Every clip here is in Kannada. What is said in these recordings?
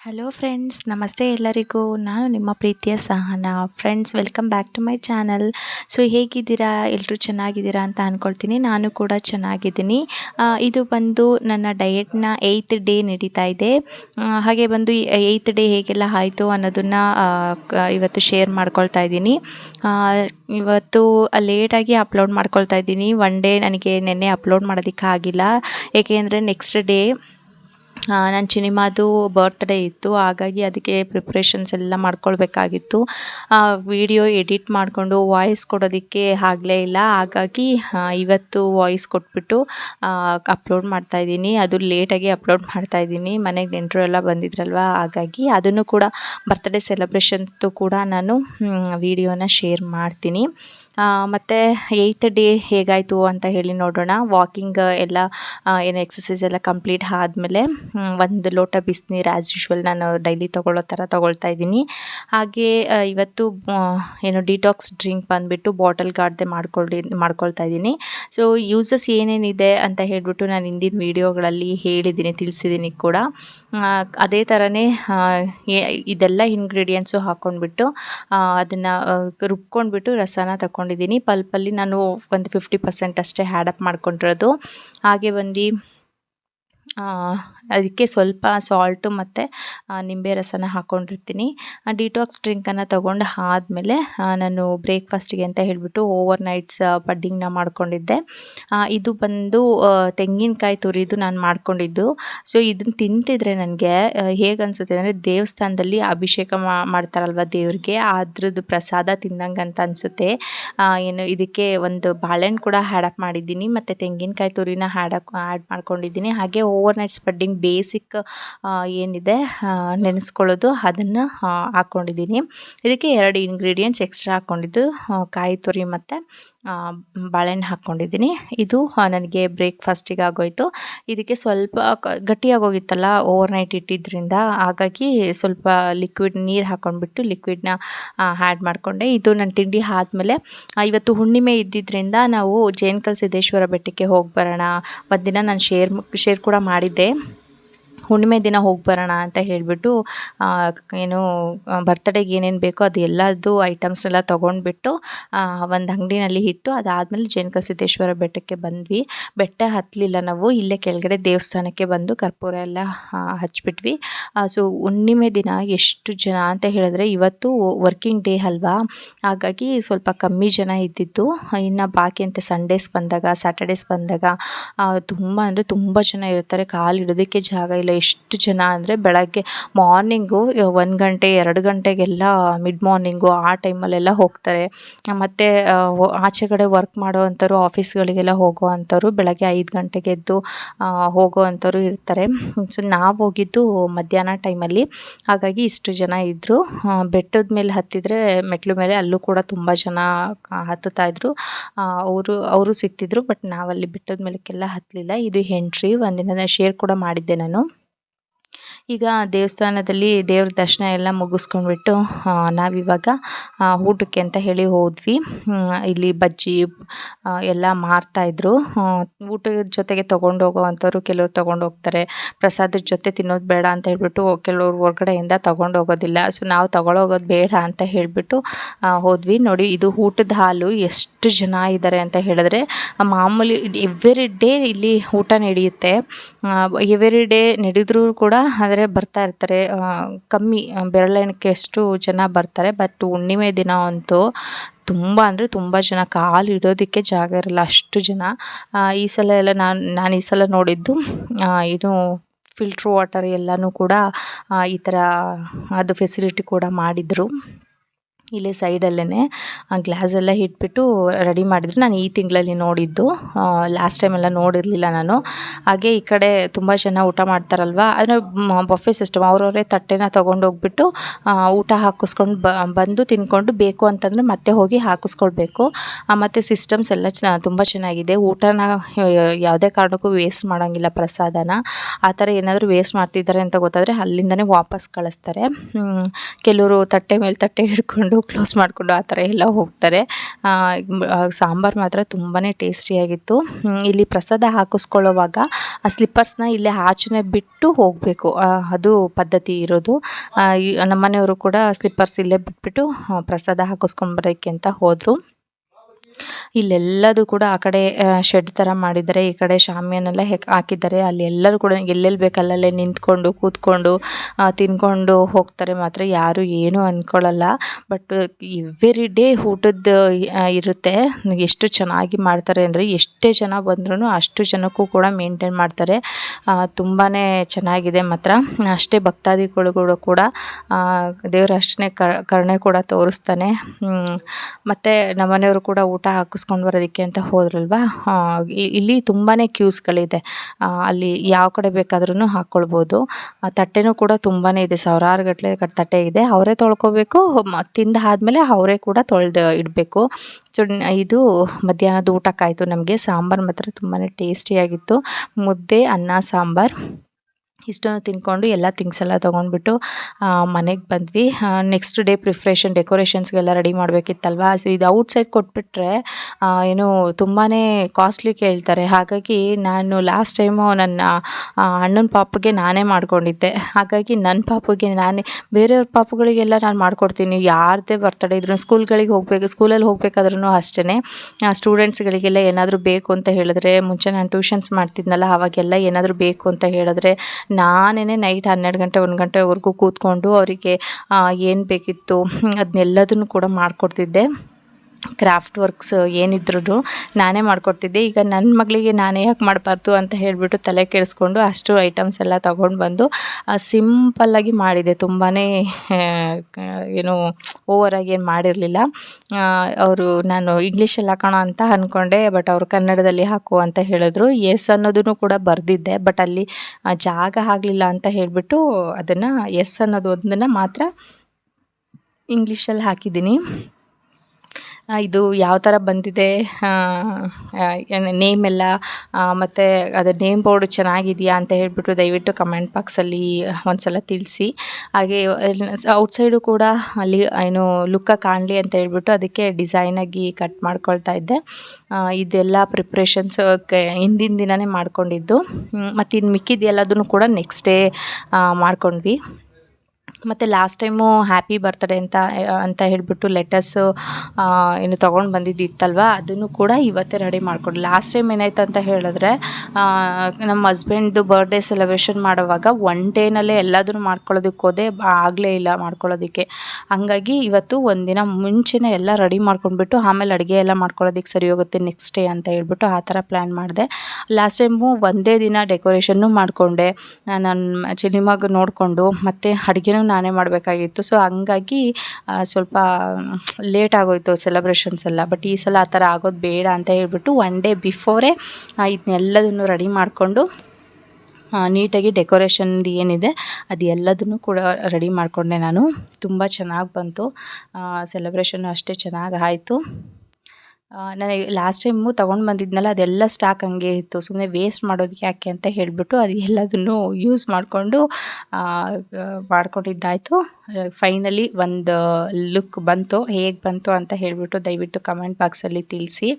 ಹಲೋ ಫ್ರೆಂಡ್ಸ್ ನಮಸ್ತೆ ಎಲ್ಲರಿಗೂ ನಾನು ನಿಮ್ಮ ಪ್ರೀತಿಯ Sahana friends welcome back to my channel so ಹೇಗಿದ್ದೀರಾ ಎಲ್ಲರೂ ಚೆನ್ನಾಗಿದ್ದೀರಾ ಅಂತ ಅಂದ್ಕೊಳ್ತೀನಿ ನಾನು ಕೂಡ ಚೆನ್ನಾಗಿದ್ದೀನಿ ಇದು ಬಂದು ನನ್ನ ಡಯೆಟ್ನ ಏಯ್ತ್ ಡೇ ನಡೀತಾ ಇದೆ ಹಾಗೆ ಬಂದು ಏಯ್ತ್ ಡೇ ಹೇಗೆಲ್ಲ ಆಯಿತು ಅನ್ನೋದನ್ನು ಇವತ್ತು ಶೇರ್ ಮಾಡ್ಕೊಳ್ತಾ ಇದ್ದೀನಿ ಇವತ್ತು ಲೇಟಾಗಿ ಅಪ್ಲೋಡ್ ಮಾಡ್ಕೊಳ್ತಾ ಇದ್ದೀನಿ ಒನ್ ಡೇ ನನಗೆ ನೆನ್ನೆ ಅಪ್ಲೋಡ್ ಮಾಡೋದಕ್ಕೆ ಆಗಿಲ್ಲ ಏಕೆಂದರೆ ನೆಕ್ಸ್ಟ್ ಡೇ ನನ್ನ ಚಿನಿಮಾದು ಬರ್ತ್ಡೇ ಇತ್ತು, ಹಾಗಾಗಿ ಅದಕ್ಕೆ ಪ್ರಿಪ್ರೇಷನ್ಸ್ ಎಲ್ಲ ಮಾಡ್ಕೊಳ್ಬೇಕಾಗಿತ್ತು. ವಿಡಿಯೋ ಎಡಿಟ್ ಮಾಡಿಕೊಂಡು ವಾಯ್ಸ್ ಕೊಡೋದಕ್ಕೆ ಆಗಲೇ ಇಲ್ಲ, ಹಾಗಾಗಿ ಇವತ್ತು ವಾಯ್ಸ್ ಕೊಟ್ಬಿಟ್ಟು ಅಪ್ಲೋಡ್ ಮಾಡ್ತಾಯಿದ್ದೀನಿ ಅದು ಲೇಟಾಗಿ ಅಪ್ಲೋಡ್ ಮಾಡ್ತಾಯಿದ್ದೀನಿ ಮನೆಗೆ ನೆಂಟರು ಎಲ್ಲ ಬಂದಿದ್ರಲ್ವ, ಹಾಗಾಗಿ ಅದನ್ನು ಕೂಡ ಬರ್ತ್ಡೇ ಸೆಲೆಬ್ರೇಷನ್ಸ್ದು ಕೂಡ ನಾನು ವಿಡಿಯೋನ ಶೇರ್ ಮಾಡ್ತೀನಿ. ಮತ್ತು ಏಯ್ತ್ ಡೇ ಹೇಗಾಯಿತು ಅಂತ ಹೇಳಿ ನೋಡೋಣ. ವಾಕಿಂಗ್ ಎಲ್ಲ ಏನು ಎಕ್ಸಸೈಸ್ ಎಲ್ಲ ಕಂಪ್ಲೀಟ್ ಆದಮೇಲೆ ಒಂದು ಲೋಟ ಬಿಸಿನೀರು ಆ್ಯಸ್ ಯೂಶ್ವಲ್ ನಾನು ಡೈಲಿ ತೊಗೊಳ್ಳೋ ಥರ ತೊಗೊಳ್ತಾ ಇದ್ದೀನಿ. ಹಾಗೆ ಇವತ್ತು ಏನು ಡಿಟಾಕ್ಸ್ ಡ್ರಿಂಕ್ ಬಂದುಬಿಟ್ಟು ಬಾಟಲ್ ಗಾಡ್ದೆ ಮಾಡ್ಕೊಳ್ಳಿ ಮಾಡ್ಕೊಳ್ತಾ ಇದ್ದೀನಿ. ಸೊ ಯೂಸಸ್ ಏನೇನಿದೆ ಅಂತ ಹೇಳಿಬಿಟ್ಟು ನಾನು ಹಿಂದಿನ ವೀಡಿಯೋಗಳಲ್ಲಿ ಹೇಳಿದ್ದೀನಿ, ತಿಳಿಸಿದ್ದೀನಿ ಕೂಡ. ಅದೇ ಥರನೇ ಇದೆಲ್ಲ ಇಂಗ್ರೀಡಿಯೆಂಟ್ಸು ಹಾಕ್ಕೊಂಡ್ಬಿಟ್ಟು ಅದನ್ನು ರುಬ್ಕೊಂಡ್ಬಿಟ್ಟು ರಸನ ತಗೊಂಡಿದ್ದೀನಿ ಪಲ್ಪಲ್ಲಿ ನಾನು ಒಂದು ಫಿಫ್ಟಿ ಪರ್ಸೆಂಟ್ ಅಷ್ಟೇ ಹ್ಯಾಡಪ್ ಮಾಡ್ಕೊಂಡಿರೋದು. ಹಾಗೆ ಬಂದು ಅದಕ್ಕೆ ಸ್ವಲ್ಪ ಸಾಲ್ಟು ಮತ್ತು ನಿಂಬೆ ರಸನ ಹಾಕ್ಕೊಂಡಿರ್ತೀನಿ ಡಿಟಾಕ್ಸ್ ಡ್ರಿಂಕನ್ನು ತೊಗೊಂಡು ಆದಮೇಲೆ ನಾನು ಬ್ರೇಕ್ಫಾಸ್ಟಿಗೆ ಅಂತ ಹೇಳಿಬಿಟ್ಟು ಓವರ್ ನೈಟ್ಸ್ ಬಡ್ಡಿಂಗ್ನ ಮಾಡ್ಕೊಂಡಿದ್ದೆ. ಇದು ಬಂದು ತೆಂಗಿನಕಾಯಿ ತುರಿದು ನಾನು ಮಾಡ್ಕೊಂಡಿದ್ದು. ಸೊ ಇದನ್ನು ತಿಂತಿದ್ರೆ ನನಗೆ ಹೇಗೆ ಅನಿಸುತ್ತೆ ಅಂದರೆ ದೇವಸ್ಥಾನದಲ್ಲಿ ಅಭಿಷೇಕ ಮಾಡ್ತಾರಲ್ವ ದೇವ್ರಿಗೆ ಅದ್ರದ್ದು ಪ್ರಸಾದ ತಿಂದಂಗೆ ಅಂತ ಅನಿಸುತ್ತೆ. ಏನು, ಇದಕ್ಕೆ ಒಂದು ಬಾಳೆಹಣ್ಣು ಕೂಡ ಹ್ಯಾಡಪ್ ಮಾಡಿದ್ದೀನಿ, ಮತ್ತು ತೆಂಗಿನಕಾಯಿ ತುರಿನ ಹ್ಯಾಡಪ್ ಆ್ಯಡ್ ಮಾಡ್ಕೊಂಡಿದ್ದೀನಿ. ಹಾಗೆ ಓವರ್ ನೈಟ್ ಸ್ಪಡ್ಡಿಂಗ್ ಬೇಸಿಕ್ ಏನಿದೆ ನೆನೆಸ್ಕೊಳ್ಳೋದು, ಅದನ್ನು ಹಾಕ್ಕೊಂಡಿದ್ದೀನಿ ಇದಕ್ಕೆ ಎರಡು ಇಂಗ್ರೀಡಿಯೆಂಟ್ಸ್ ಎಕ್ಸ್ಟ್ರಾ ಹಾಕ್ಕೊಂಡಿದ್ದು ಕಾಯಿ ತುರಿ ಮತ್ತು ಬಾಳೆಹಣ್ಣು ಹಾಕ್ಕೊಂಡಿದ್ದೀನಿ ಇದು ನನಗೆ ಬ್ರೇಕ್ಫಾಸ್ಟಿಗೆ ಆಗೋಯಿತು. ಇದಕ್ಕೆ ಸ್ವಲ್ಪ ಗಟ್ಟಿಯಾಗೋಗಿತ್ತಲ್ಲ ಓವರ್ ನೈಟ್ ಇಟ್ಟಿದ್ದರಿಂದ ಹಾಗಾಗಿ ಸ್ವಲ್ಪ ಲಿಕ್ವಿಡ್ ನೀರು ಹಾಕ್ಕೊಂಡ್ಬಿಟ್ಟು ಲಿಕ್ವಿಡ್ನ ಆ್ಯಡ್ ಮಾಡಿಕೊಂಡೆ. ಇದು ನನ್ನ ತಿಂಡಿ ಆದಮೇಲೆ ಇವತ್ತು ಹುಣ್ಣಿಮೆ ಇದ್ದಿದ್ದರಿಂದ ನಾವು ಜೇನ್ಕಲ್ ಸಿದ್ದೇಶ್ವರ ಬೆಟ್ಟಕ್ಕೆ ಹೋಗಿ ಬರೋಣ. ಒಂದಿನ ನಾನು ಶೇರ್ ಶೇರ್ ಕೂಡ ಮಾಡಿದ್ದೆ. ಹುಣ್ಣಿಮೆ ದಿನ ಹೋಗಿ ಬರೋಣ ಅಂತ ಹೇಳಿಬಿಟ್ಟು ಏನು ಬರ್ತಡೇಗೆ ಏನೇನು ಬೇಕೋ ಅದು ಎಲ್ಲದು ಐಟಮ್ಸ್ನೆಲ್ಲ ತೊಗೊಂಡ್ಬಿಟ್ಟು ಒಂದು ಅಂಗಡಿನಲ್ಲಿ ಇಟ್ಟು ಅದಾದಮೇಲೆ ಜೇನಕ ಸಿದ್ದೇಶ್ವರ ಬೆಟ್ಟಕ್ಕೆ ಬಂದ್ವಿ. ಬೆಟ್ಟ ಹತ್ತಲಿಲ್ಲ ನಾವು ಇಲ್ಲೇ ಕೆಳಗಡೆ ದೇವಸ್ಥಾನಕ್ಕೆ ಬಂದು ಕರ್ಪೂರ ಎಲ್ಲ ಆ, ಹಚ್ಬಿಟ್ವಿ. ಸೊ ಹುಣ್ಣಿಮೆ ದಿನ ಎಷ್ಟು ಜನ ಅಂತ ಹೇಳಿದ್ರೆ ಇವತ್ತು ವರ್ಕಿಂಗ್ ಡೇ ಅಲ್ವಾ? ಹಾಗಾಗಿ ಸ್ವಲ್ಪ ಕಮ್ಮಿ ಜನ ಇದ್ದಿದ್ದು. ಇನ್ನು ಬಾಕಿ ಅಂತ ಸಂಡೇಸ್ ಬಂದಾಗ ಸ್ಯಾಟರ್ಡೇಸ್ ಬಂದಾಗ ತುಂಬ ಅಂದರೆ ತುಂಬ ಜನ ಇರ್ತಾರೆ. ಕಾಲು ಇಡೋದಕ್ಕೆ ಜಾಗ ಇಲ್ಲ. ಎಷ್ಟು ಜನ ಅಂದರೆ ಬೆಳಗ್ಗೆ ಮಾರ್ನಿಂಗು ಒಂದು ಗಂಟೆ ಎರಡು ಗಂಟೆಗೆಲ್ಲ ಮಿಡ್ ಮಾರ್ನಿಂಗು ಆ ಟೈಮಲ್ಲೆಲ್ಲ ಹೋಗ್ತಾರೆ. ಮತ್ತು ಆಚೆ ಕಡೆ ವರ್ಕ್ ಮಾಡೋ ಅಂಥವ್ರು ಆಫೀಸ್ಗಳಿಗೆಲ್ಲ ಹೋಗೋ ಅಂಥವ್ರು ಬೆಳಗ್ಗೆ ಐದು ಗಂಟೆಗೆ ಎದ್ದು ಆ, ಹೋಗೋ ಅಂಥವ್ರು ಇರ್ತಾರೆ. ಸೊ ನಾವು ಹೋಗಿದ್ದು ಮಧ್ಯಾಹ್ನ ಟೈಮಲ್ಲಿ ಹಾಗಾಗಿ ಇಷ್ಟು ಜನ ಇದ್ದರು ಬೆಟ್ಟದ ಮೇಲೆ ಹತ್ತಿದರೆ ಮೆಟ್ಲು ಮೇಲೆ ಅಲ್ಲೂ ಕೂಡ ತುಂಬ ಜನ ಹತ್ತುತ್ತಾ ಇದ್ದರು ಅವರು ಅವರು ಸಿಕ್ತಿದ್ರು ಬಟ್ ನಾವಲ್ಲಿ ಬೆಟ್ಟದ ಮೇಲಕ್ಕೆಲ್ಲ ಹತ್ತಲಿಲ್ಲ ಇದು ಎಂಟ್ರಿ ಒಂದಿನ ಶೇರ್ ಕೂಡ ಮಾಡಿದ್ದೆ ನಾನು. ಈಗ ದೇವಸ್ಥಾನದಲ್ಲಿ ದೇವ್ರ ದರ್ಶನ ಎಲ್ಲ ಮುಗಿಸ್ಕೊಂಡ್ಬಿಟ್ಟು ನಾವಿವಾಗ ಊಟಕ್ಕೆ ಅಂತ ಹೇಳಿ ಹೋದ್ವಿ. ಇಲ್ಲಿ ಬಜ್ಜಿ ಎಲ್ಲ ಮಾರ್ತಾಯಿದ್ರು ಊಟದ ಜೊತೆಗೆ ತೊಗೊಂಡು ಹೋಗೋ ಅಂಥವ್ರು ಕೆಲವ್ರು ತೊಗೊಂಡು ಹೋಗ್ತಾರೆ. ಪ್ರಸಾದದ ಜೊತೆ ತಿನ್ನೋದು ಬೇಡ ಅಂತ ಹೇಳಿಬಿಟ್ಟು ಕೆಲವ್ರು ಹೊರಗಡೆಯಿಂದ ತೊಗೊಂಡು ಹೋಗೋದಿಲ್ಲ. ಸೊ ನಾವು ತೊಗೊಳೋಗೋದು ಬೇಡ ಅಂತ ಹೇಳಿಬಿಟ್ಟು ಹೋದ್ವಿ. ನೋಡಿ, ಇದು ಊಟದ ಹಾಲು. ಎಷ್ಟು ಜನ ಇದ್ದಾರೆ ಅಂತ ಹೇಳಿದ್ರೆ ಮಾಮೂಲಿ ಎವ್ರಿ ಡೇ ಇಲ್ಲಿ ಊಟ ನಡೆಯುತ್ತೆ. ಎವ್ರಿ ಡೇ ನಡೆದ್ರೂ ಕೂಡ, ಆದರೆ ಬರ್ತಾ ಇರ್ತಾರೆ. ಕಮ್ಮಿ ಬೆರಳೆಣಿಕೆ ಅಷ್ಟು ಜನ ಬರ್ತಾರೆ. ಬಟ್ ಹುಣ್ಣಿಮೆ ದಿನ ಅಂತೂ ತುಂಬ ಅಂದರೆ ತುಂಬ ಜನ, ಕಾಲು ಇಡೋದಕ್ಕೆ ಜಾಗ ಇರಲ್ಲ ಅಷ್ಟು ಜನ. ಈ ಸಲ ಎಲ್ಲ ನಾನು ನಾನು ಈ ಸಲ ನೋಡಿದ್ದು ಇದು ಫಿಲ್ಟ್ರ್ ವಾಟರ್ ಎಲ್ಲನೂ ಕೂಡ ಈ ಥರ ಅದು ಫೆಸಿಲಿಟಿ ಕೂಡ ಮಾಡಿದರು. ಇಲ್ಲೇ ಸೈಡಲ್ಲೇ ಗ್ಲಾಸೆಲ್ಲ ಇಟ್ಬಿಟ್ಟು ರೆಡಿ ಮಾಡಿದ್ರು. ನಾನು ಈ ತಿಂಗಳಲ್ಲಿ ನೋಡಿದ್ದು. ಲಾಸ್ಟ್ ಟೈಮೆಲ್ಲ ನೋಡಿರಲಿಲ್ಲ ನಾನು. ಹಾಗೆ ಈ ಕಡೆ ತುಂಬ ಜನ ಊಟ ಮಾಡ್ತಾರಲ್ವ? ಅಂದರೆ ಬಫೆ ಸಿಸ್ಟಮ್ ಅವರವರೇ ತಟ್ಟೆನ ತೊಗೊಂಡೋಗ್ಬಿಟ್ಟು ಊಟ ಹಾಕಿಸ್ಕೊಂಡು ಬಂದು ತಿನ್ಕೊಂಡು ಬೇಕು ಅಂತಂದರೆ ಮತ್ತೆ ಹೋಗಿ ಹಾಕಿಸ್ಕೊಳ್ಬೇಕು. ಮತ್ತು ಸಿಸ್ಟಮ್ಸ್ ಎಲ್ಲ ಚ, ತುಂಬ ಚೆನ್ನಾಗಿದೆ. ಊಟನ ಯಾವುದೇ ಕಾರಣಕ್ಕೂ ವೇಸ್ಟ್ ಮಾಡೋಂಗಿಲ್ಲ ಪ್ರಸಾದನ. ಆ ಥರ ಏನಾದರೂ ವೇಸ್ಟ್ ಮಾಡ್ತಿದ್ದಾರೆ ಅಂತ ಗೊತ್ತಾದರೆ ಅಲ್ಲಿಂದನೇ ವಾಪಸ್ ಕಳಿಸ್ತಾರೆ. ಕೆಲವರು ತಟ್ಟೆ ಮೇಲೆ ತಟ್ಟೆ ಹಿಡ್ಕೊಂಡು ಕ್ಲೋಸ್ ಮಾಡಿಕೊಂಡು ಆ ಥರ ಎಲ್ಲ ಹೋಗ್ತಾರೆ. ಸಾಂಬಾರು ಮಾತ್ರ ತುಂಬಾ ಟೇಸ್ಟಿಯಾಗಿತ್ತು ಇಲ್ಲಿ ಪ್ರಸಾದ ಹಾಕಿಸ್ಕೊಳ್ಳೋವಾಗ ಆ ಸ್ಲಿಪ್ಪರ್ಸ್ನ ಇಲ್ಲೇ ಆಚೆನೇ ಬಿಟ್ಟು ಹೋಗಬೇಕು. ಅದು ಪದ್ಧತಿ ಇರೋದು. ನಮ್ಮನೆಯವರು ಕೂಡ ಸ್ಲಿಪ್ಪರ್ಸ್ ಇಲ್ಲೇ ಬಿಟ್ಬಿಟ್ಟು ಪ್ರಸಾದ ಹಾಕಿಸ್ಕೊಂಬರೋಕ್ಕೆ ಅಂತ ಹೋದರು. ಇಲ್ಲೆಲ್ಲದೂ ಕೂಡ ಆ ಕಡೆ ಶೆಡ್ ಥರ ಮಾಡಿದ್ದಾರೆ. ಈ ಕಡೆ ಶಾಮಿಯಾನೆಲ್ಲ ಹೆಕ್, ಹಾಕಿದ್ದಾರೆ. ಅಲ್ಲಿ ಎಲ್ಲರೂ ಕೂಡ ಎಲ್ಲೆಲ್ಲಿ ಬೇಕು ಅಲ್ಲಲ್ಲೇ ನಿಂತ್ಕೊಂಡು, ಕೂತ್ಕೊಂಡು ತಿನ್ಕೊಂಡು ಹೋಗ್ತಾರೆ ಮಾತ್ರ. ಯಾರು ಏನೂ ಅಂದ್ಕೊಳ್ಳಲ್ಲ ಬಟ್ ಎವ್ರಿ ಡೇ ಊಟದ್ದು ಇರುತ್ತೆ. ಎಷ್ಟು ಚೆನ್ನಾಗಿ ಮಾಡ್ತಾರೆ ಅಂದರೆ ಎಷ್ಟೇ ಜನ ಬಂದ್ರೂ ಅಷ್ಟು ಜನಕ್ಕೂ ಕೂಡ ಮೇಂಟೈನ್ ಮಾಡ್ತಾರೆ. ತುಂಬಾ ಚೆನ್ನಾಗಿದೆ ಮಾತ್ರ. ಅಷ್ಟೇ ಭಕ್ತಾದಿಗಳು ಕೂಡ ದೇವರ ಅಷ್ಟೇ ಕರುಣೆ ಕೂಡ ತೋರಿಸ್ತಾನೆ. ಮತ್ತು ನಮ್ಮನೆಯವರು ಕೂಡ ಊಟ ಹಾಕಿಸ್ಕೊಂಡು ಬರೋದಕ್ಕೆ ಅಂತ ಹೋದ್ರಲ್ವಾ? ಇಲ್ಲಿ ತುಂಬಾ ಕ್ಯೂಸ್ಗಳಿದೆ. ಅಲ್ಲಿ ಯಾವ ಕಡೆ ಬೇಕಾದ್ರೂ ಹಾಕ್ಕೊಳ್ಬೋದು. ತಟ್ಟೆನೂ ಕೂಡ ತುಂಬಾ ಇದೆ. ಸಾವಿರಾರು ಗಟ್ಟಲೆ ತಟ್ಟೆ ಇದೆ. ಅವರೇ ತೊಳ್ಕೊಬೇಕು. ತಿಂದು ಆದಮೇಲೆ ಅವರೇ ಕೂಡ ತೊಳೆದು ಇಡಬೇಕು. ಸೊ ಇದು ಮಧ್ಯಾಹ್ನದ ಊಟಕ್ಕಾಯಿತು ನಮಗೆ. ಸಾಂಬಾರು ಮಾತ್ರ ತುಂಬಾ ಟೇಸ್ಟಿಯಾಗಿತ್ತು. ಮುದ್ದೆ, ಅನ್ನ, ಸಾಂಬಾರು. ಇಷ್ಟನ್ನು ತಿನ್ಕೊಂಡು ಎಲ್ಲ ಥಿಂಗ್ಸ್ ಎಲ್ಲ ತೊಗೊಂಡ್ಬಿಟ್ಟು ಮನೆಗೆ ಬಂದ್ವಿ. ನೆಕ್ಸ್ಟ್ ಡೇ ಪ್ರಿಪ್ರೇಷನ್ ಡೆಕೋರೇಷನ್ಸ್ಗೆಲ್ಲ ರೆಡಿ ಮಾಡಬೇಕಿತ್ತಲ್ವ? ಸೊ ಇದು ಔಟ್ಸೈಡ್ ಕೊಟ್ಬಿಟ್ರೆ ಏನು ತುಂಬಾ ಕಾಸ್ಟ್ಲಿ ಕೇಳ್ತಾರೆ. ಹಾಗಾಗಿ ನಾನು ಲಾಸ್ಟ್ ಟೈಮು ನನ್ನ ಅಣ್ಣನ ಪಾಪಗೆ ನಾನೇ ಮಾಡ್ಕೊಂಡಿದ್ದೆ. ಹಾಗಾಗಿ ನನ್ನ ಪಾಪಗೆ ನಾನೇ, ಬೇರೆಯವ್ರ ಪಾಪಗಳಿಗೆಲ್ಲ ನಾನು ಮಾಡ್ಕೊಡ್ತೀನಿ. ಯಾರದೇ ಬರ್ತಡೇ ಇದ್ರು ಸ್ಕೂಲ್ಗಳಿಗೆ ಹೋಗಬೇಕು ಸ್ಕೂಲಲ್ಲಿ ಹೋಗ್ಬೇಕಾದ್ರೂ ಅಷ್ಟೇ ಸ್ಟೂಡೆಂಟ್ಸ್ಗಳಿಗೆಲ್ಲ ಏನಾದರೂ ಬೇಕು ಅಂತ ಹೇಳಿದ್ರೆ, ಮುಂಚೆ ನಾನು ಟ್ಯೂಷನ್ಸ್ ಮಾಡ್ತಿದ್ನಲ್ಲ ಆವಾಗೆಲ್ಲ ಏನಾದರೂ ಬೇಕು ಅಂತ ಹೇಳಿದ್ರೆ ನಾನೇ ನೈಟ್ ಹನ್ನೆರಡು ಗಂಟೆ ಒಂದು ಗಂಟೆವರೆಗೂ ಕೂತ್ಕೊಂಡು ಅವರಿಗೆ ಏನು ಬೇಕಿತ್ತು ಅದನ್ನೆಲ್ಲದನ್ನು ಕೂಡ ಮಾಡಿಕೊಡ್ತಿದ್ದೆ. ಕ್ರಾಫ್ಟ್ ವರ್ಕ್ಸ್ ಏನಿದ್ರು ನಾನೇ ಮಾಡಿಕೊಡ್ತಿದ್ದೆ. ಈಗ ನನ್ನ ಮಗಳಿಗೆ ನಾನೇ ಯಾಕೆ ಮಾಡಬಾರ್ದು ಅಂತ ಹೇಳಿಬಿಟ್ಟು ತಲೆ ಕೆಡಿಸ್ಕೊಂಡು ಅಷ್ಟು ಐಟಮ್ಸ್ ಎಲ್ಲ ತೊಗೊಂಡು ಬಂದು ಸಿಂಪಲ್ಲಾಗಿ ಮಾಡಿದೆ. ತುಂಬಾ ಏನು ಓವರಾಗಿ ಏನು ಮಾಡಿರಲಿಲ್ಲ. ಅವರು ನಾನು ಇಂಗ್ಲೀಷಲ್ಲಿ ಹಾಕೋಣ ಅಂತ ಅಂದ್ಕೊಂಡೆ ಬಟ್ ಅವರು ಕನ್ನಡದಲ್ಲಿ ಹಾಕು ಅಂತ ಹೇಳಿದ್ರು. ಎಸ್ ಅನ್ನೋದನ್ನು ಕೂಡ ಬರೆದಿದ್ದೆ ಬಟ್ ಅಲ್ಲಿ ಜಾಗ ಆಗಲಿಲ್ಲ ಅಂತ ಹೇಳಿಬಿಟ್ಟು ಅದನ್ನು ಎಸ್ ಅನ್ನೋದು ಒಂದನ್ನು ಮಾತ್ರ ಇಂಗ್ಲೀಷಲ್ಲಿ ಹಾಕಿದ್ದೀನಿ. ಇದು ಯಾವ ಥರ ಬಂದಿದೆ? ನೇಮ್ ಎಲ್ಲ ಮತ್ತು ಅದು ನೇಮ್ ಬೋರ್ಡ್ ಚೆನ್ನಾಗಿದೆಯಾ ಅಂತ ಹೇಳಿಬಿಟ್ಟು ದಯವಿಟ್ಟು ಕಮೆಂಟ್ ಬಾಕ್ಸಲ್ಲಿ ಒಂದು ಸಲ ತಿಳಿಸಿ. ಹಾಗೆ ಔಟ್ಸೈಡು ಕೂಡ ಅಲ್ಲಿ, ಏನು ಲುಕ್ಕ ಕಾಣಲಿ ಅಂತ ಹೇಳ್ಬಿಟ್ಟು ಅದಕ್ಕೆ ಡಿಸೈನಾಗಿ ಕಟ್ ಮಾಡ್ಕೊಳ್ತಾ ಇದ್ದೆ. ಇದೆಲ್ಲ ಪ್ರಿಪ್ರೇಷನ್ಸ್ ಹಿಂದಿನ ದಿನವೇ ಮಾಡ್ಕೊಂಡಿದ್ದು. ಮತ್ತು ಇನ್ನು ಮಿಕ್ಕಿದ್ದೆಲ್ಲದನ್ನು ಕೂಡ ನೆಕ್ಸ್ಟ್ ಡೇ ಮಾಡ್ಕೊಂಡ್ವಿ. ಮತ್ತು ಲಾಸ್ಟ್ ಟೈಮು ಹ್ಯಾಪಿ ಬರ್ತ್ಡೇ ಅಂತ ಅಂತ ಹೇಳಿಬಿಟ್ಟು ಲೆಟರ್ಸು ಏನು ತೊಗೊಂಡು ಬಂದಿದ್ದಿತ್ತಲ್ವ? ಅದನ್ನು ಕೂಡ ಇವತ್ತೇ ರೆಡಿ ಮಾಡಿಕೊಡಿ ಲಾಸ್ಟ್ ಟೈಮ್ ಏನಾಯ್ತು ಅಂತ ಹೇಳಿದ್ರೆ ನಮ್ಮ ಹಸ್ಬೆಂಡ್ದು ಬರ್ಡೇ ಸೆಲೆಬ್ರೇಷನ್ ಮಾಡುವಾಗ ಒನ್ ಡೇನಲ್ಲೇ ಎಲ್ಲದನ್ನು ಮಾಡ್ಕೊಳ್ಳೋದಕ್ಕೆ ಹೋದೆ ಆಗಲೇ ಇಲ್ಲ ಮಾಡ್ಕೊಳ್ಳೋದಕ್ಕೆ. ಹಂಗಾಗಿ ಇವತ್ತು ಒಂದಿನ ಮುಂಚೆನೇ ಎಲ್ಲ ರೆಡಿ ಮಾಡ್ಕೊಂಡ್ಬಿಟ್ಟು ಆಮೇಲೆ ಅಡುಗೆ ಎಲ್ಲ ಮಾಡ್ಕೊಳ್ಳೋದಕ್ಕೆ ಸರಿ ಹೋಗುತ್ತೆ ನೆಕ್ಸ್ಟ್ ಡೇ ಅಂತ ಹೇಳ್ಬಿಟ್ಟು ಆ ಥರ ಪ್ಲ್ಯಾನ್ ಮಾಡಿದೆ. ಲಾಸ್ಟ್ ಟೈಮು ಒಂದೇ ದಿನ ಡೆಕೋರೇಷನ್ನು ಮಾಡಿಕೊಂಡೆ. ನಾನು ಚಿನಿಮಾಗ ನೋಡಿಕೊಂಡು ಮತ್ತು ಅಡುಗೆನೂ ನಾನೇ ಮಾಡಬೇಕಾಗಿತ್ತು. ಸೊ ಹಂಗಾಗಿ ಸ್ವಲ್ಪ ಲೇಟ್ ಆಗೋಯ್ತು ಸೆಲೆಬ್ರೇಷನ್ಸ್ ಎಲ್ಲ. ಬಟ್ ಈ ಸಲ ಆ ಥರ ಆಗೋದು ಬೇಡ ಅಂತ ಹೇಳ್ಬಿಟ್ಟು ಒನ್ ಡೇ ಬಿಫೋರೇ ಇದನ್ನೆಲ್ಲದನ್ನು ರೆಡಿ ಮಾಡಿಕೊಂಡು ನೀಟಾಗಿ ಡೆಕೋರೇಷನ್ದು ಏನಿದೆ, ಅದು ಎಲ್ಲದನ್ನು ಕೂಡ ರೆಡಿ ಮಾಡಿಕೊಂಡೆ ನಾನು. ತುಂಬ ಚೆನ್ನಾಗಿ ಬಂತು. ಸೆಲೆಬ್ರೇಷನ್ನು ಅಷ್ಟೇ ಚೆನ್ನಾಗಿ ಆಯಿತು. ನನಗೆ ಲಾಸ್ಟ್ ಟೈಮು ತೊಗೊಂಡು ಬಂದಿದ್ನಲ್ಲ, ಅದೆಲ್ಲ ಸ್ಟಾಕ್ ಹಂಗೆ ಇತ್ತು. ಸುಮ್ಮನೆ ವೇಸ್ಟ್ ಮಾಡೋದಕ್ಕೆ ಯಾಕೆ ಅಂತ ಹೇಳಿಬಿಟ್ಟು ಅದು ಎಲ್ಲದನ್ನು ಯೂಸ್ ಮಾಡಿಕೊಂಡು ಮಾಡ್ಕೊಂಡಿದ್ದಾಯಿತು. ಫೈನಲಿ ಒಂದು ಲುಕ್ ಬಂತು. ಹೇಗೆ ಬಂತು ಅಂತ ಹೇಳಿಬಿಟ್ಟು ದಯವಿಟ್ಟು ಕಮೆಂಟ್ ಬಾಕ್ಸಲ್ಲಿ ತಿಳಿಸಿ.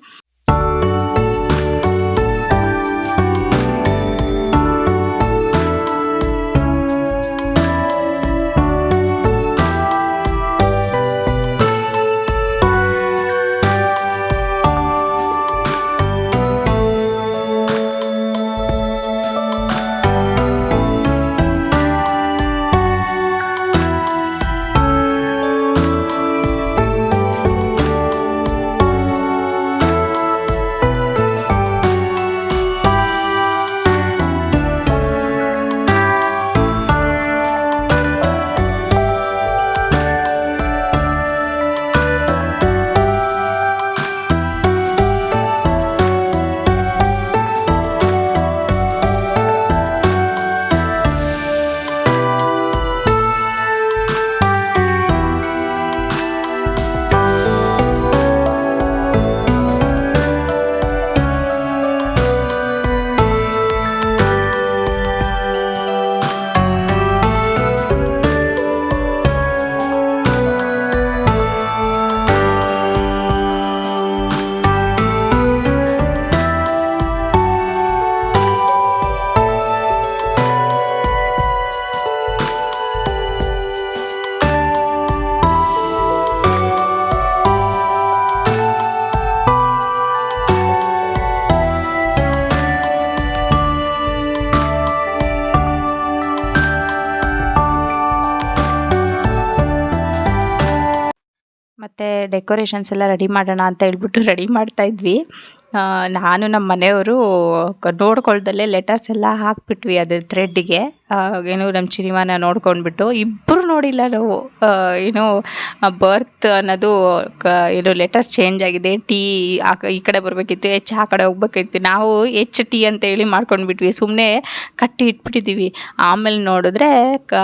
ಮತ್ತು ಡೆಕೋರೇಷನ್ಸ್ ಎಲ್ಲ ರೆಡಿ ಮಾಡೋಣ ಅಂತ ಹೇಳ್ಬಿಟ್ಟು ರೆಡಿ ಮಾಡ್ತಾಯಿದ್ವಿ ನಾನು ನಮ್ಮ ಮನೆಯವರು ನೋಡ್ಕೊಳ್ದಲ್ಲೇ ಲೆಟರ್ಸ್ ಎಲ್ಲ ಹಾಕ್ಬಿಟ್ವಿ ಅದು ಥ್ರೆಡ್ಡಿಗೆ ಏನು ನಮ್ಮ ಚಿನಿಮಾನ ನೋಡ್ಕೊಂಡ್ಬಿಟ್ಟು. ಇಬ್ಬರು ನೋಡಿಲ್ಲ ನಾವು. ಏನು ಬರ್ತ್ ಅನ್ನೋದು ಕ, ಏನು ಲೆಟರ್ಸ್ ಚೇಂಜ್ ಆಗಿದೆ. ಟಿ ಆ, ಈ ಕಡೆ ಬರಬೇಕಿತ್ತು ಎಚ್ ಆ ಕಡೆ ಹೋಗ್ಬೇಕಿತ್ತು. ನಾವು ಎಚ್ ಟಿ ಅಂತ ಹೇಳಿ ಮಾಡ್ಕೊಂಡ್ಬಿಟ್ವಿ. ಸುಮ್ಮನೆ ಕಟ್ಟಿ ಇಟ್ಬಿಟ್ಟಿದ್ದೀವಿ ಆಮೇಲೆ ನೋಡಿದ್ರೆ ಕ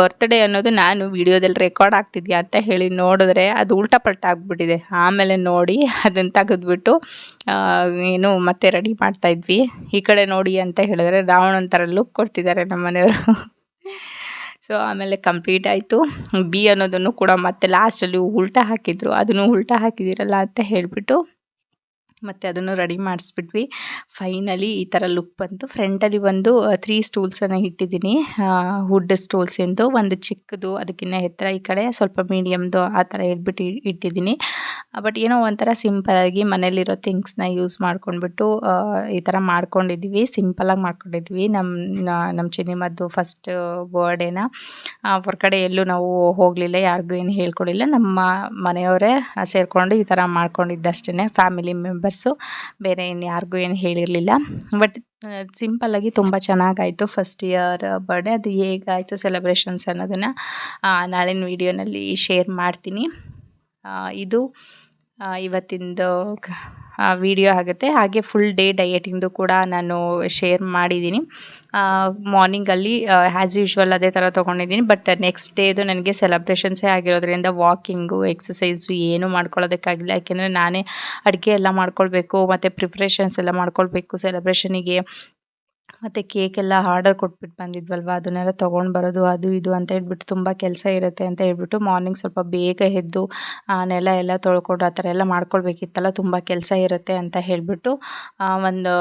ಬರ್ತ್ಡೇ ಅನ್ನೋದು ನಾನು ವಿಡಿಯೋದಲ್ಲಿ ರೆಕಾರ್ಡ್ ಆಗ್ತಿದ್ಯಾ ಅಂತ ಹೇಳಿ ನೋಡಿದ್ರೆ ಅದು ಉಲ್ಟಾ ಪಲ್ಟಾ ಆಗಿಬಿಟ್ಟಿದೆ. ಆಮೇಲೆ ನೋಡಿ ಅದನ್ನು ತೆಗೆದ್ಬಿಟ್ಟು ಏನು ಮತ್ತೆ ರೆಡಿ ಮಾಡ್ತಾಯಿದ್ವಿ ಈ ಕಡೆ ನೋಡಿ ಅಂತ ಹೇಳಿದ್ರೆ ರಾವಣನ ಥರ ಲುಕ್ ಕೊಡ್ತಿದ್ದಾರೆ ನಮ್ಮ ಮನೆಯವರು. ಸೊ ಆಮೇಲೆ ಕಂಪ್ಲೀಟ್ ಆಯಿತು. ಬಿ ಅನ್ನೋದನ್ನು ಕೂಡ ಮತ್ತೆ ಲಾಸ್ಟಲ್ಲಿ ಉಲ್ಟಾ ಹಾಕಿದ್ರು. ಅದನ್ನು ಉಲ್ಟಾ ಹಾಕಿದ್ದೀರಲ್ಲ ಅಂತ ಹೇಳಿಬಿಟ್ಟು ಮತ್ತು ಅದನ್ನು ರೆಡಿ ಮಾಡಿಸ್ಬಿಟ್ವಿ. ಫೈನಲಿ ಈ ಥರ ಲುಕ್ ಬಂತು. ಫ್ರಂಟಲ್ಲಿ ಒಂದು ತ್ರೀ ಸ್ಟೂಲ್ಸನ್ನು ಇಟ್ಟಿದ್ದೀನಿ. ವುಡ್ ಸ್ಟೂಲ್ಸ್ ಎಂದು. ಒಂದು ಚಿಕ್ಕದು ಅದಕ್ಕಿಂತ ಎತ್ತರ ಈ ಕಡೆ. ಸ್ವಲ್ಪ ಮೀಡಿಯಮ್ದು ಆ ಥರ ಇಟ್ಬಿಟ್ಟು ಇಟ್ಟಿದ್ದೀನಿ. ಬಟ್ ಏನೋ ಒಂಥರ ಸಿಂಪಲಾಗಿ ಮನೇಲಿರೋ ಥಿಂಗ್ಸ್ನ ಯೂಸ್ ಮಾಡ್ಕೊಂಡ್ಬಿಟ್ಟು ಈ ಥರ ಮಾಡ್ಕೊಂಡಿದ್ವಿ ಸಿಂಪಲಾಗಿ ಮಾಡ್ಕೊಂಡಿದ್ವಿ. ನಮ್ಮ ನಮ್ಮ ಚಿನ್ನಿಮದ್ದು ಫಸ್ಟ್ ಬರ್ಡೇನ ಹೊರಗಡೆ ಎಲ್ಲೂ ನಾವು ಹೋಗಲಿಲ್ಲ, ಯಾರಿಗೂ ಏನು ಹೇಳ್ಕೊಡಿಲ್ಲ ನಮ್ಮ ಮನೆಯವರೇ ಸೇರಿಕೊಂಡು ಈ ಥರ ಮಾಡ್ಕೊಂಡಿದ್ದಷ್ಟೇ ಫ್ಯಾಮಿಲಿ ಮೆಂಬರ್ಸು ಬೇರೆ ಇನ್ನು ಯಾರಿಗೂ ಏನು ಹೇಳಿರಲಿಲ್ಲ. ಬಟ್ ಸಿಂಪಲ್ಲಾಗಿ ತುಂಬ ಚೆನ್ನಾಗಾಯಿತು ಫಸ್ಟ್ ಇಯರ್ ಬರ್ಡೇ ಅದು ಹೇಗಾಯಿತು ಸೆಲೆಬ್ರೇಷನ್ಸ್ ಅನ್ನೋದನ್ನು ನಾಳಿನ ವೀಡಿಯೋನಲ್ಲಿ ಶೇರ್ ಮಾಡ್ತೀನಿ. ಇದು ಇವತ್ತಿಂದು ವಿಡಿಯೋ ಆಗುತ್ತೆ. ಹಾಗೆ ಫುಲ್ ಡೇ ಡಯೆಟಿಂದು ಕೂಡ ನಾನು ಶೇರ್ ಮಾಡಿದ್ದೀನಿ. ಮಾರ್ನಿಂಗಲ್ಲಿ ಆ್ಯಸ್ ಯೂಶ್ವಲ್ ಅದೇ ಥರ ತೊಗೊಂಡಿದ್ದೀನಿ. ಬಟ್ ನೆಕ್ಸ್ಟ್ ಡೇದು ನನಗೆ ಸೆಲೆಬ್ರೇಷನ್ಸೇ ಆಗಿರೋದ್ರಿಂದ ವಾಕಿಂಗು ಎಕ್ಸಸೈಸು ಏನೂ ಮಾಡ್ಕೊಳ್ಳೋದಕ್ಕಾಗಿಲ್ಲ. ಯಾಕೆಂದರೆ ನಾನೇ ಅಡುಗೆ ಎಲ್ಲ ಮಾಡ್ಕೊಳ್ಬೇಕು, ಮತ್ತು ಪ್ರಿಪ್ರೇಷನ್ಸ್ ಎಲ್ಲ ಮಾಡ್ಕೊಳ್ಬೇಕು ಸೆಲೆಬ್ರೇಷನಿಗೆ ಮತ್ತು ಕೇಕೆಲ್ಲ ಆರ್ಡರ್ ಕೊಟ್ಬಿಟ್ಟು ಬಂದಿದ್ವಲ್ವ, ಅದನ್ನೆಲ್ಲ ತೊಗೊಂಡು ಬರೋದು, ಅದು ಇದು ಅಂತ ಹೇಳ್ಬಿಟ್ಟು ತುಂಬ ಕೆಲಸ ಇರುತ್ತೆ ಅಂತ ಹೇಳ್ಬಿಟ್ಟು ಮಾರ್ನಿಂಗ್ ಸ್ವಲ್ಪ ಬೇಗ ಎದ್ದು ನೆಲ ಎಲ್ಲ ತೊಳ್ಕೊಂಡು ಆ ಥರ ಎಲ್ಲ ಮಾಡ್ಕೊಳ್ಬೇಕಿತ್ತಲ್ಲ, ತುಂಬ ಕೆಲಸ ಇರುತ್ತೆ ಅಂತ ಹೇಳಿಬಿಟ್ಟು ಒಂದು,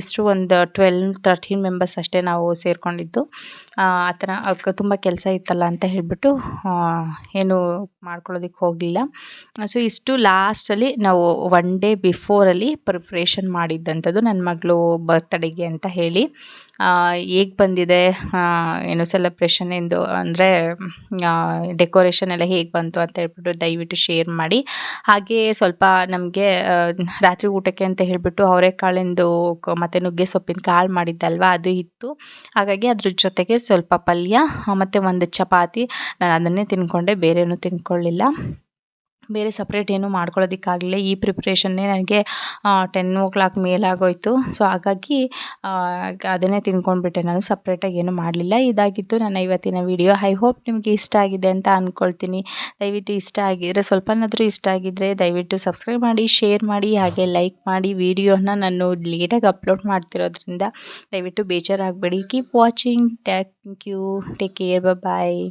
ಎಷ್ಟು ಒಂದು ಟ್ವೆಲ್ ತರ್ಟೀನ್ ಮೆಂಬರ್ಸ್ ಅಷ್ಟೇ ನಾವು ಸೇರಿಕೊಂಡಿದ್ದು. ಆ ಥರ ತುಂಬ ಕೆಲಸ ಇತ್ತಲ್ಲ ಅಂತ ಹೇಳಿಬಿಟ್ಟು ಏನು ಮಾಡ್ಕೊಳ್ಳೋದಕ್ಕೆ ಹೋಗಲಿಲ್ಲ. ಸೊ, ಇಷ್ಟು ಲಾಸ್ಟಲ್ಲಿ ನಾವು ಒನ್ ಡೇ ಬಿಫೋರಲ್ಲಿ ಪ್ರಿಪ್ರೇಷನ್ ಮಾಡಿದ್ದಂಥದ್ದು ನನ್ನ ಮಗಳು ಬರ್ತ್ಡೇಗೆ ಅಂತ ಹೇಳಿ. ಹೇಗೆ ಬಂದಿದೆ? ಏನು ಸೆಲೆಬ್ರೇಷನ್ ಎಂದು ಅಂದರೆ ಡೆಕೋರೇಷನ್ ಎಲ್ಲ ಹೇಗೆ ಬಂತು ಅಂತ ಹೇಳ್ಬಿಟ್ಟು ದಯವಿಟ್ಟು ಶೇರ್ ಮಾಡಿ. ಹಾಗೆ ಸ್ವಲ್ಪ ನಮಗೆ ರಾತ್ರಿ ಊಟಕ್ಕೆ ಅಂತ ಹೇಳಿಬಿಟ್ಟು ಅವರೆಕಾಳಿಂದು ಮತ್ತು ನುಗ್ಗೆ ಸೊಪ್ಪಿನ ಕಾಳು ಮಾಡಿದ್ದಲ್ವ? ಅದು ಇತ್ತು. ಹಾಗಾಗಿ ಅದ್ರ ಜೊತೆಗೆ ಸ್ವಲ್ಪ ಪಲ್ಯ ಮತ್ತು ಒಂದು ಚಪಾತಿ. ನಾನು ಅದನ್ನೇ ತಿನ್ಕೊಂಡೆ, ಬೇರೇನೂ ತಿಂದ್ಕೊಳ್ಳಿಲ್ಲ ಬೇರೆ ಸಪ್ರೇಟ್ ಏನೂ ಮಾಡ್ಕೊಳ್ಳೋದಕ್ಕಾಗಲಿಲ್ಲ. ಈ ಪ್ರಿಪ್ರೇಷನ್ನೇ ನನಗೆ ಟೆನ್ ಓ ಕ್ಲಾಕ್ ಮೇಲಾಗೋಯಿತು. ಸೊ ಹಾಗಾಗಿ ಅದನ್ನೇ ತಿನ್ಕೊಂಡ್ಬಿಟ್ಟೆ. ನಾನು ಸಪ್ರೇಟಾಗಿ ಏನೂ ಮಾಡಲಿಲ್ಲ. ಇದಾಗಿತ್ತು ನನ್ನ ಇವತ್ತಿನ ವಿಡಿಯೋ ಐ ಹೋಪ್ ನಿಮಗೆ ಇಷ್ಟ ಆಗಿದೆ ಅಂತ ಅಂದ್ಕೊಳ್ತೀನಿ ದಯವಿಟ್ಟು ಇಷ್ಟ ಆಗಿದ್ರೆ, ಸ್ವಲ್ಪನಾದರೂ ಇಷ್ಟ ಆಗಿದ್ದರೆ ದಯವಿಟ್ಟು ಸಬ್ಸ್ಕ್ರೈಬ್ ಮಾಡಿ ಶೇರ್ ಮಾಡಿ, ಹಾಗೆ ಲೈಕ್ ಮಾಡಿ ವಿಡಿಯೋನ ನಾನು ಲೇಟಾಗಿ ಅಪ್ಲೋಡ್ ಮಾಡ್ತಿರೋದ್ರಿಂದ ದಯವಿಟ್ಟು ಬೇಜಾರಾಗಬೇಡಿ. Keep watching thank you take care bye